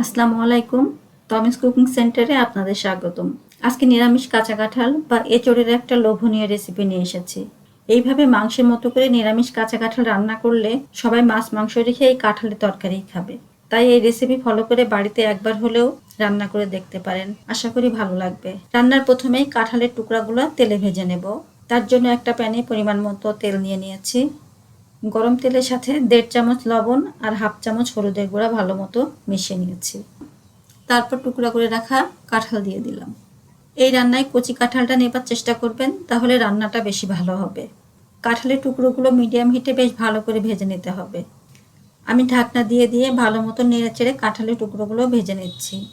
আসসালামু আলাইকুম তমিস কুকিং সেন্টারে আপনাদের স্বাগতম। আজকে নিরামিষ কাঁচা কাঁঠাল বা এঁচড়ের একটা লোভনীয় রেসিপি নিয়ে এসেছি। এইভাবে মাংসের মতো করে নিরামিষ কাঁচা কাঁঠাল রান্না করলে সবাই মাছ, মাংস রেখে এই কাঁঠালের তরকারি খাবে। তাই এই রেসিপি ফলো করে বাড়িতে একবার হলেও রান্না করে দেখতে পারেন। আশা করি ভালো লাগবে। রান্নার প্রথমেই কাঁঠালের টুকরাগুলো তেলে ভেজে নেব। তার জন্য একটা প্যানে পরিমাণ মতো তেল নিয়ে নিয়েছি। গরম তেলের সাথে দেড় চামচ লবণ আর হাফ চামচ হলুদের গুঁড়া ভালো মতো মিশিয়ে নিয়েছি। তারপর টুকরা করে রাখা কাঁঠাল দিয়ে দিলাম। এই রান্নায় কচি কাঁঠালটা নেবার চেষ্টা করবেন, তাহলে রান্নাটা বেশি ভালো হবে। কাঁঠালের টুকরোগুলো মিডিয়াম হিটে বেশ ভালো করে ভেজে নিতে হবে। আমি ঢাকনা দিয়ে দিয়ে ভালো মতো নেড়ে চেড়ে কাঁঠালের টুকরোগুলো ভেজে নিচ্ছি।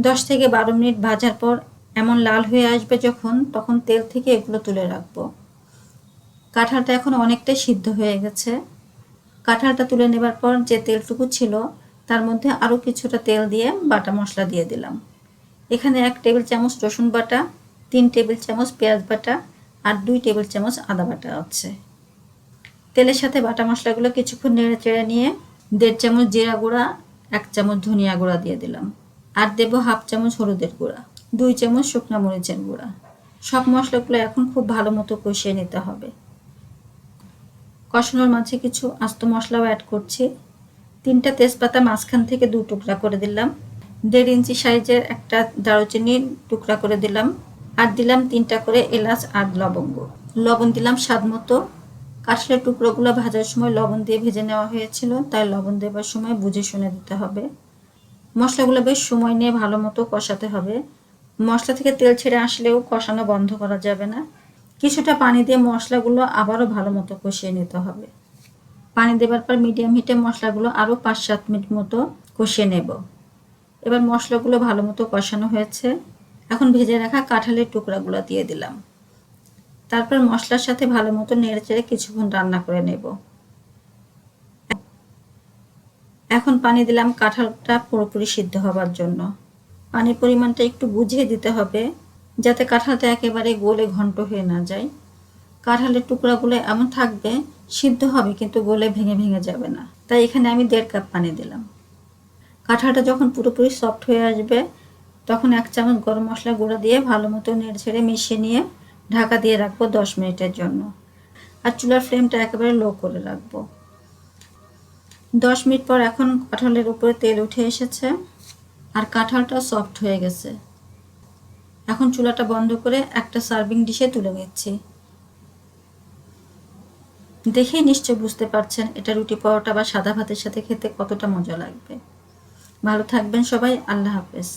দশ থেকে বারো মিনিট ভাজার পর এমন লাল হয়ে আসবে যখন, তখন তেল থেকে এগুলো তুলে রাখব। কাঁঠালটা এখন অনেকটাই সিদ্ধ হয়ে গেছে। কাঁঠালটা তুলে নেবার পর যে তেলটুকু ছিল, তার মধ্যে আরও কিছুটা তেল দিয়ে বাটা মশলা দিয়ে দিলাম। এখানে এক টেবিল চামচ রসুন বাটা, তিন টেবিল চামচ পেঁয়াজ বাটা আর দুই টেবিল চামচ আদা বাটা আছে। তেলের সাথে বাটা মশলাগুলো কিছুক্ষণ নেড়ে চেড়ে নিয়ে দেড় চামচ জিরা গুঁড়া, এক চামচ ধনিয়া গুঁড়া দিয়ে দিলাম। আর দেবো হাফ চামচ হলুদের গুঁড়া, দুই চামচ শুকনো মরিচের গুঁড়া। সব মশলাগুলো এখন খুব ভালো মতো কষিয়ে নিতে হবে। কষানোর মাঝে কিছু আস্ত মশলাও অ্যাড করছি। তিনটা তেজপাতা মাঝখান থেকে দু টুকরা করে দিলাম। দেড় ইঞ্চি সাইজের একটা দারুচিনি টুকরা করে দিলাম। আর দিলাম তিনটা করে এলাচ আর লবঙ্গ। লবণ দিলাম স্বাদ মতো। কাঠলের টুকরোগুলো ভাজার সময় লবণ দিয়ে ভেজে নেওয়া হয়েছিল, তাই লবণ দেবার সময় বুঝে শুনে দিতে হবে। মশলাগুলো বেশ সময় নিয়ে ভালো মতো কষাতে হবে। মশলা থেকে তেল ছেড়ে আসলেও কষানো বন্ধ করা যাবে না। কিছুটা পানি দিয়ে মশলাগুলো আবারও ভালো মতো কষিয়ে নিতে হবে। পানি দেবার পর মিডিয়াম হিটে মশলাগুলো আরও পাঁচ সাত মিনিট মতো কষিয়ে নেব। এবার মশলাগুলো ভালো মতো কষানো হয়েছে। এখন ভেজে রাখা কাঁঠালের টুকরাগুলো দিয়ে দিলাম। তারপর মশলার সাথে ভালো মতো নেড়ে চেড়ে কিছুক্ষণ রান্না করে নেব। এখন পানি দিলাম কাঁঠালটা পুরোপুরি সিদ্ধ হবার জন্য। পানির পরিমাণটা একটু বুঝিয়ে দিতে হবে। যাতে কাঁঠালটা একেবারে গোলে ঘন্ট হয়ে না যায়। কাঁঠালের টুকরাগুলো এমন থাকবে, সিদ্ধ হবে কিন্তু গোলে ভেঙে ভেঙে যাবে না। তাই এখানে আমি দেড় কাপ পানি দিলাম। কাঁঠালটা যখন পুরোপুরি সফট হয়ে আসবে, তখন এক চামচ গরম মশলা গুঁড়ো দিয়ে ভালো মতো নেড়ে ছেড়ে মিশিয়ে নিয়ে ঢাকা দিয়ে রাখব দশ মিনিটের জন্য। আর চুলার ফ্লেমটা একেবারে লো করে রাখব। দশ মিনিট পর এখন কাঁঠালের উপরে তেল উঠে এসেছে। আর কাঁঠালটাও সফট হয়ে গেছে। এখন চুলাটা বন্ধ করে একটা সার্ভিং ডিশে তুলে নিচ্ছি। দেখেই নিশ্চয় বুঝতে পারছেন এটা রুটি পরোটা বা সাদা ভাতের সাথে খেতে কতটা মজা লাগবে। ভালো থাকবেন সবাই, আল্লাহ হাফেজ।